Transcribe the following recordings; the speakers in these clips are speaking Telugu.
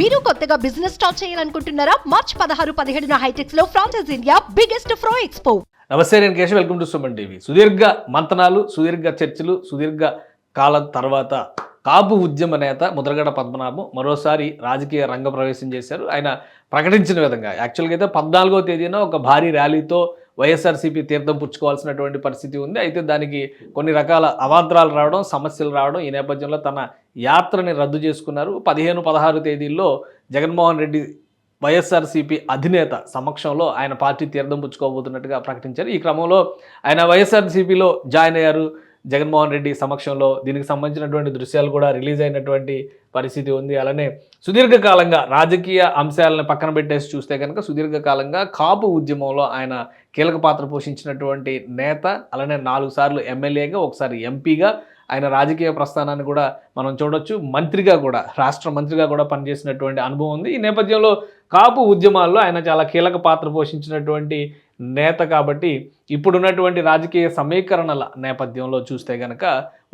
మీరు కొత్తగా బిజినెస్ స్టార్ట్ చేయాలనుకుంటున్నారా? మార్చ్ పదహారు పదిహేడున హైటెక్స్లో ఫ్రాన్సెస్ ఇండియా బిగ్గెస్ట్ ఫ్రో ఎక్స్పో నమస్తే నేను Keshav. Welcome to Suman TV సుదీర్ఘ మంతనాలు సుదీర్ఘ చర్చలు సుదీర్ఘ కాలం తర్వాత కాపు ఉద్యమ నేత ముద్రగడ పద్మనాభం మరోసారి రాజకీయ రంగ ప్రవేశం చేశారు. ఆయన ప్రకటించిన విధంగా. యాక్చువల్గా అయితే పద్నాలుగో తేదీన ఒక భారీ ర్యాలీతో వైఎస్ఆర్సీపీ తీర్థం పుచ్చుకోవాల్సినటువంటి పరిస్థితి ఉంది. అయితే దానికి కొన్ని రకాల అవాంతరాలు రావడం సమస్యలు రావడం ఈ నేపథ్యంలో తన యాత్రని రద్దు చేసుకున్నారు. పదిహేను పదహారు తేదీల్లో జగన్మోహన్ రెడ్డి వైఎస్ఆర్సీపీ అధినేత సమక్షంలో ఆయన పార్టీ తీర్థం పుచ్చుకోబోతున్నట్టుగా ప్రకటించారు. ఈ క్రమంలో ఆయన వైఎస్ఆర్సీపీలో జాయిన్ అయ్యారు. జగన్మోహన్ రెడ్డి సమక్షంలో దీనికి సంబంధించినటువంటి దృశ్యాలు కూడా రిలీజ్ అయినటువంటి పరిస్థితి ఉంది. అలానే సుదీర్ఘకాలంగా రాజకీయ అంశాలను పక్కన పెట్టేసి చూస్తే కనుక సుదీర్ఘకాలంగా కాపు ఉద్యమంలో ఆయన కీలక పాత్ర పోషించినటువంటి నేత అలానే నాలుగు సార్లు ఎమ్మెల్యేగా ఒకసారి ఎంపీగా ఆయన రాజకీయ ప్రస్థానాన్ని కూడా మనం చూడొచ్చు. మంత్రిగా కూడా రాష్ట్ర మంత్రిగా కూడా పనిచేసినటువంటి అనుభవం ఉంది. ఈ నేపథ్యంలో కాపు ఉద్యమాల్లో ఆయన చాలా కీలక పాత్ర పోషించినటువంటి నేత కాబట్టి ఇప్పుడున్నటువంటి రాజకీయ సమీకరణల నేపథ్యంలో చూస్తే కనుక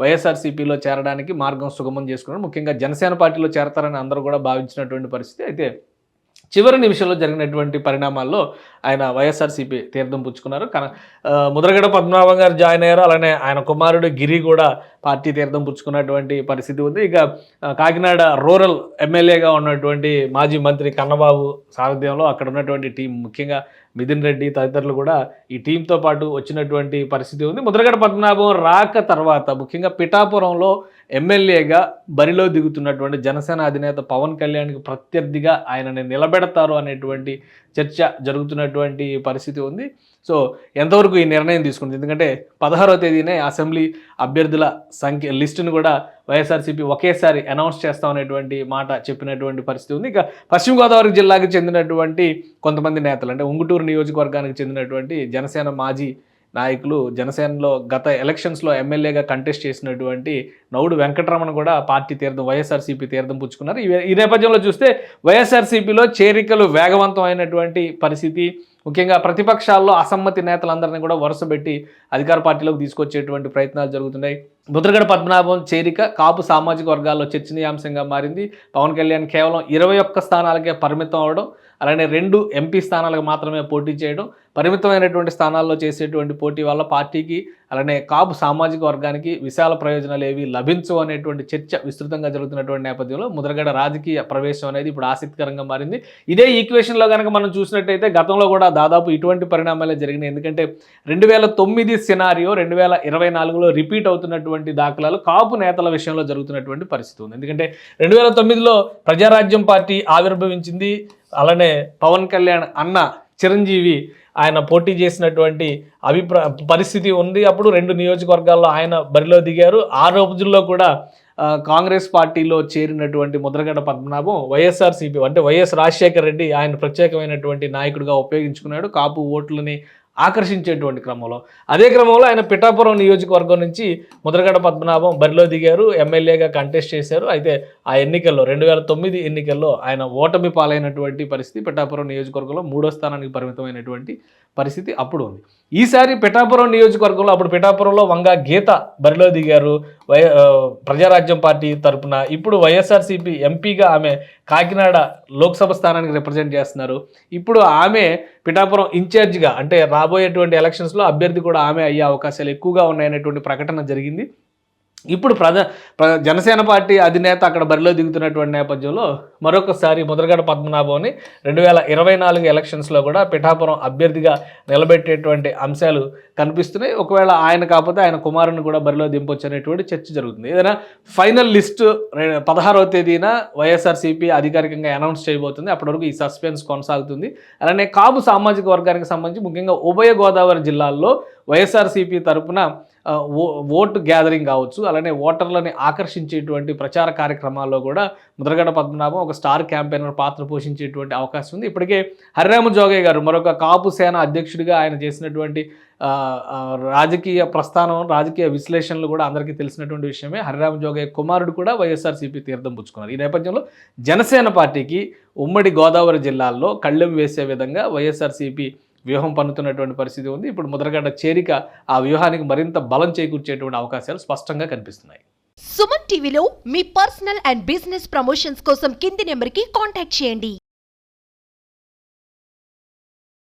వైఎస్ఆర్సీపీలో చేరడానికి మార్గం సుగమం చేసుకున్నారు. ముఖ్యంగా జనసేన పార్టీలో చేరతారని అందరూ కూడా భావించినటువంటి పరిస్థితి. అయితే చివరి నిమిషంలో జరిగినటువంటి పరిణామాల్లో ఆయన వైఎస్ఆర్సీపీ తీర్థం పుచ్చుకున్నారు. కన ముద్రగడ పద్మనాభం గారు జాయిన్ అయ్యారు. అలానే ఆయన కుమారుడు గిరి కూడా పార్టీ తీర్థం పుచ్చుకున్నటువంటి పరిస్థితి ఉంది. ఇక కాకినాడ రూరల్ ఎమ్మెల్యేగా ఉన్నటువంటి మాజీ మంత్రి కన్నబాబు సారథ్యంలో అక్కడ ఉన్నటువంటి టీం ముఖ్యంగా మిథున్ రెడ్డి తదితరులు కూడా ఈ టీంతో పాటు వచ్చినటువంటి పరిస్థితి ఉంది. ముద్రగడ పద్మనాభం రాక తర్వాత ముఖ్యంగా పిఠాపురంలో ఎమ్మెల్యేగా బరిలో దిగుతున్నటువంటి జనసేన అధినేత పవన్ కళ్యాణ్కి ప్రత్యర్థిగా ఆయనని నిలబెడతారు అనేటువంటి చర్చ జరుగుతున్నటువంటి పరిస్థితి ఉంది. సో ఎంతవరకు ఈ నిర్ణయం తీసుకుంది? ఎందుకంటే పదహారవ తేదీనే అసెంబ్లీ అభ్యర్థుల సంఖ్య లిస్టును కూడా వైఎస్ఆర్సీపీ ఒకేసారి అనౌన్స్ చేస్తామనేటువంటి మాట చెప్పినటువంటి పరిస్థితి ఉంది. ఇక పశ్చిమ గోదావరి జిల్లాకి చెందినటువంటి కొంతమంది నేతలు అంటే ఉంగుటూరు నియోజకవర్గానికి చెందినటువంటి జనసేన మాజీ నాయకులు జనసేనలో గత ఎలక్షన్స్లో ఎమ్మెల్యేగా కంటెస్ట్ చేసినటువంటి నౌడు వెంకటరమణ కూడా పార్టీ తీర్థం వైఎస్ఆర్సీపీ తీర్థం పుచ్చుకున్నారు. ఈ ఈ నేపథ్యంలో చూస్తే వైఎస్ఆర్సీపీలో చేరికలు వేగవంతమైనటువంటి పరిస్థితి ముఖ్యంగా ప్రతిపక్షాల్లో అసమ్మతి నేతలందరినీ కూడా వరుసపెట్టి అధికార పార్టీలోకి తీసుకొచ్చేటువంటి ప్రయత్నాలు జరుగుతున్నాయి. ముద్రగడ పద్మనాభం చేరిక కాపు సామాజిక వర్గాల్లో చర్చనీయాంశంగా మారింది. పవన్ కళ్యాణ్ కేవలం ఇరవై ఒక్క స్థానాలకే పరిమితం అవడం అలానే రెండు ఎంపీ స్థానాలకు మాత్రమే పోటీ చేయడం పరిమితమైనటువంటి స్థానాల్లో చేసేటువంటి పోటీ వల్ల పార్టీకి అలానే కాపు సామాజిక వర్గానికి విశాల ప్రయోజనాలు ఏవి లభించు అనేటువంటి చర్చ విస్తృతంగా జరుగుతున్నటువంటి నేపథ్యంలో ముద్రగడ రాజకీయ ప్రవేశం అనేది ఇప్పుడు ఆసక్తికరంగా మారింది. ఇదే ఈక్వేషన్లో కనుక మనం చూసినట్టయితే గతంలో కూడా దాదాపు ఇటువంటి పరిణామాలే జరిగినాయి. ఎందుకంటే రెండు వేల తొమ్మిది సినారియో రెండు వేల ఇరవై నాలుగులో రిపీట్ అవుతున్నటువంటి దాఖలాలు కాపు నేతల విషయంలో జరుగుతున్నటువంటి పరిస్థితి ఉంది. ఎందుకంటే రెండు వేల తొమ్మిదిలో ప్రజారాజ్యం పార్టీ ఆవిర్భవించింది. అలానే పవన్ కళ్యాణ్ అన్న చిరంజీవి ఆయన పోటీ చేసినటువంటి అభిప్రా పరిస్థితి ఉంది. అప్పుడు రెండు నియోజకవర్గాల్లో ఆయన బరిలో దిగారు. ఆ రోజుల్లో కూడా కాంగ్రెస్ పార్టీలో చేరినటువంటి ముద్రగడ పద్మనాభం వైఎస్ఆర్సీపీ అంటే వైఎస్ రాజశేఖర రెడ్డి ఆయన ప్రత్యేకమైనటువంటి నాయకుడిగా ఉపయోగించుకున్నాడు. కాపు ఓట్లని ఆకర్షించేటువంటి క్రమంలో. అదే క్రమంలో ఆయన పిఠాపురం నియోజకవర్గం నుంచి ముద్రగడ పద్మనాభం బరిలో దిగారు. ఎమ్మెల్యేగా కంటెస్ట్ చేశారు. అయితే ఆ ఎన్నికల్లో రెండు వేల తొమ్మిది ఎన్నికల్లో ఆయన ఓటమి పాలైనటువంటి పరిస్థితి పిఠాపురం నియోజకవర్గంలో మూడో స్థానానికి పరిమితమైనటువంటి పరిస్థితి అప్పుడు ఉంది. ఈసారి పిఠాపురం నియోజకవర్గంలో అప్పుడు పిఠాపురంలో వంగ గీత బరిలో దిగారు. వై ప్రజారాజ్యం పార్టీ తరపున ఇప్పుడు వైఎస్ఆర్సీపీ ఎంపీగా ఆమె కాకినాడ లోక్సభ స్థానానికి రిప్రజెంట్ చేస్తున్నారు. ఇప్పుడు ఆమె పిఠాపురం ఇన్ఛార్జిగా అంటే రాబోయేటువంటి ఎలక్షన్స్లో అభ్యర్థి కూడా ఆమె అయ్యే అవకాశాలు ఎక్కువగా ఉన్నాయనేటువంటి ప్రకటన జరిగింది. ఇప్పుడు ప్రజ ప్ర జనసేన పార్టీ అధినేత అక్కడ బరిలో దిగుతున్నటువంటి నేపథ్యంలో మరొకసారి ముద్రగడ పద్మనాభంని రెండు వేల ఇరవై నాలుగు ఎలక్షన్స్లో కూడా పిఠాపురం అభ్యర్థిగా నిలబెట్టేటువంటి అంశాలు కనిపిస్తున్నాయి. ఒకవేళ ఆయన కాకపోతే ఆయన కుమారుని కూడా బరిలో దింపొచ్చు అనేటువంటి చర్చ జరుగుతుంది. ఏదైనా ఫైనల్ లిస్ట్ పదహారవ తేదీన వైఎస్ఆర్సీపీ అధికారికంగా అనౌన్స్ చేయబోతుంది. అప్పటి వరకు ఈ సస్పెన్స్ కొనసాగుతుంది. అలానే కాపు సామాజిక వర్గానికి సంబంధించి ముఖ్యంగా ఉభయ గోదావరి జిల్లాల్లో వైఎస్ఆర్సీపీ తరపున ఓటు గ్యాదరింగ్ కావచ్చు అలానే ఓటర్లని ఆకర్షించేటువంటి ప్రచార కార్యక్రమాల్లో కూడా ముద్రగడ పద్మనాభం ఒక స్టార్ క్యాంపెయినర్ పాత్ర పోషించేటువంటి అవకాశం ఉంది. ఇప్పటికే హరిరామ జోగయ్య గారు మరొక కాపు సేన అధ్యక్షుడిగా ఆయన చేసినటువంటి రాజకీయ ప్రస్థానం రాజకీయ విశ్లేషణలు కూడా అందరికీ తెలిసినటువంటి విషయమే. హరిరామ జోగయ్య కుమారుడు కూడా వైఎస్ఆర్సీపీ తీర్థం పుచ్చుకున్నారు. ఈ నేపథ్యంలో జనసేన పార్టీకి ఉమ్మడి గోదావరి జిల్లాల్లో కళ్ళెం వేసే విధంగా వైఎస్ఆర్సీపీ వ్యూహం పన్నుతున్నటువంటి పరిస్థితి ఉంది. ఇప్పుడు ముద్రగడ్డ చేరిక ఆ వ్యూహానికి మరింత బలం చేకూర్చేటువంటి అవకాశాలు స్పష్టంగా కనిపిస్తున్నాయి. సుమన్ టీవీలో మీ పర్సనల్ అండ్ బిజినెస్ ప్రమోషన్స్ కోసం కింది నెంబర్కి కాంటాక్ట్ చేయండి.